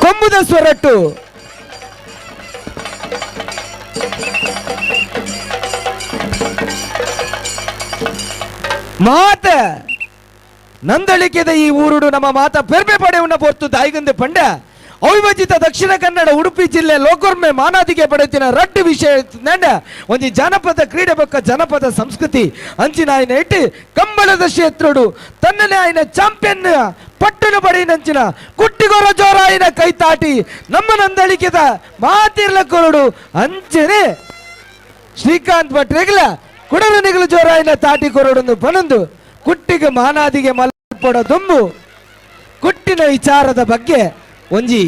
ಕೊಂಬುದ ಸ್ವರಟ್ಟು. ಮಾತ ನಂದಳಿಕೆದ ಈ ಊರುಡು ನಮ್ಮ ಮಾತ ಪೆರ್ಬೆ ಪಡೆಯುವ ಪೊರ್ತು ದಾಯಿಗಂದೆ ಪಂಡ ಅವಿಭಜಿತ ದಕ್ಷಿಣ ಕನ್ನಡ, ಉಡುಪಿ ಜಿಲ್ಲೆ, ಲೋಕೊರ್ಮೆ, ಮಾನಾದಿಗೆ ಪಡೆತಿನ ರಡ್ಡು ವಿಷಯ ಒಂಜಿ ಜನಪದ ಕ್ರೀಡೆ ಬೊಕ್ಕ ಜನಪದ ಸಂಸ್ಕೃತಿ. ಅಂಚಿನ ಆಯ್ನ ಇಟ್ಟು ಕಂಬಳದ ಕ್ಷೇತ್ರಡು ತನ್ನನೇ ಆಯ್ನ ಚಾಂಪಿಯನ್ ಪಟ್ಟಣ ಪಡೆಯಿನಂಚಿನ ಕುಟ್ಟಿಗೊರ ಜೋರ ಆಯ್ನ ಕೈ ತಾಟಿ ನಮ್ಮ ನಂದಳಿಕೆದ ಮಾತಿರ್ಲ ಕೊರಡು ಅಂಚನೆ. ಶ್ರೀಕಾಂತ್ ಭಟ್ರೆಗ್ಲ ಕುಡಲ ಜೋರ ಆಯ್ನ ತಾಟಿ ಕೊರಡೊಂದು ಪನೊಂದು ಕುಟ್ಟಿಗೆ ಮಾನಾದಿಗೆ ಮಲ್ಪಡ ದುಂಬು ಕುಟ್ಟಿನ ವಿಚಾರದ ಬಗ್ಗೆ ಒಂಜಿ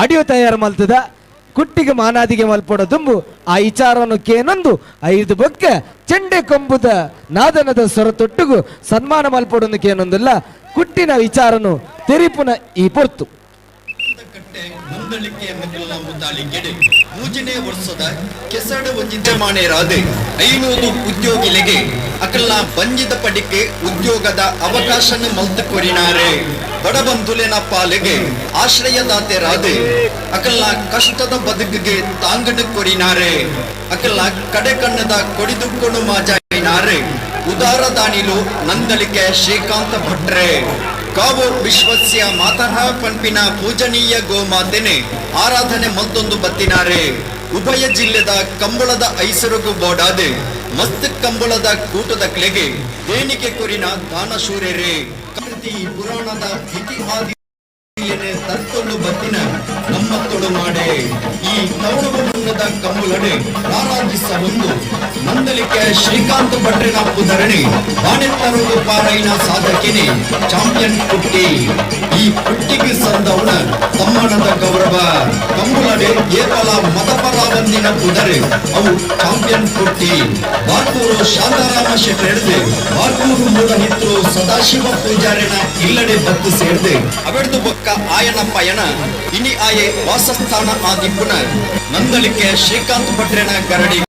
ಆಡಿಯೋ ತಯಾರು ಮಲ್ತದ, ಕುಟ್ಟಿಗೆ ಮಾನಾದಿಗೆ ಮಲ್ಪಡ ದುಂಬು, ಆ ವಿಚಾರವನ್ನು ಕೇನೊಂದು, ಐದು ಬೊಕ್ಕ ಚೆಂಡೆ ಕೊಂಬುದ ನಾದನದ ಸ್ವರ ತೊಟ್ಟುಗು ಸನ್ಮಾನ ಮಲ್ಪಡೊಂದು ಕೇನೊಂದಿಲ್ಲ, ಕುಟ್ಟಿನ ವಿಚಾರನು ತೆರಿಪುನ ಈ ಪೊರ್ತು. ಮೂಜನೇ ವರ್ಷದ ಕೆಸಡ ಐನೂರು ಬಂಜಿದ ಪಡಿಕೆ ಉದ್ಯೋಗದ ಅವಕಾಶನ ಮಲ್ತು ಕೊರಿನಾರೆ ಬಡಬಂಧುಲಿನ ಪಾಲಿಗೆ ಆಶ್ರಯದಾತೆರಾದೆ ಅಕಲ್ಲ ಕಷ್ಟದ ಬದುಕಿಗೆ ತಾಂಗಣ ಕೊರಿನಾರೆ ಅಕಲ್ಲ ಕಡೆ ಕಣ್ಣದ ಕೊಡಿದುಕೊಂಡು ಮಾಜಾಯಿನಾರೆ. ಉದಾರ ದಾನಿಲು ನಂದಳಿಕೆ ಶ್ರೀಕಾಂತ ಭಟ್ರೆ. ಕಾವು ವಿಶ್ವಸ್ಯ ಮಾತಃ ಪಂಪಿನ ಪೂಜನೀಯ ಗೋಮಾತೆನೆ ಆರಾಧನೆ ಮತ್ತೊಂದು ಬತ್ತಿನಾರೆ. ಉಭಯ ಜಿಲ್ಲೆದ ಕಂಬಳದ ಐಸರುಗು ಬೋಡಾದೆ. ಮಸ್ತ್ ಕಂಬಳದ ಕೂಟದ ಕ್ಲೆಗೆ ದೇಣಿಗೆ ಕೊರಿನ ದಾನಶೂರ್ಯರೇ ಕೀರ್ತಿ ಪುರಾಣದ ಇತಿಹಾಸ ತತ್ತೊಂದು ಬತ್ತಿನ ನಮ್ಮತ್ತೊಡು ಮಾಡೆ ಈ ತವಳವು ಮುನ್ನದ ಆರಾಧಿಸ ಒಂದು ಮಂದಲಿಕೆ ಶ್ರೀಕಾಂತ್ ಭಟ್ರಿನ ಪುಧರಣಿ ಬಾಣೆತ್ತರುವುದು ಪಾರೈನ ಸಾಧಕಿನಿ, ಚಾಂಪಿಯನ್ ಪುಟ್ಟಿ ಈ ಪುಟ್ಟಿಗೆ ಸಂದವನ ಸಮ್ಮಾನದ ಗೌರವ. ಕಂಬುಲಡೆ ಕೇವಲ ಮತಪರ ಬಂದಿನ ಪುದರೆ. ಅವು ಚಾಂಪಿಯನ್ ಪುಟ್ಟಿ ಬಾರ್ಕೂರು ಶಾಂತಾರಾಮ ಶೆಟ್ಟಿ ಹಿಡಿದು ಬಾರ್ಕೂರು ಮೂಲ ಹಿತ್ತು ಸದಾಶಿವ ಪೂಜಾರಿನ ಇಲ್ಲಡೆ ಬತ್ತು ಸೇರ್ದೆ. ಅವೆಡ್ದು ಬೊಕ್ಕ ಆಯನ ಪಯಣ. ಇನಿ ಆಯೆ ವಾಸಸ್ಥಾನ ಆದಿಪ್ಪುನ ನಂದಳಿಕೆ ಶ್ರೀಕಾಂತ್ ಭಟ್ರೇನ ಗರಡಿ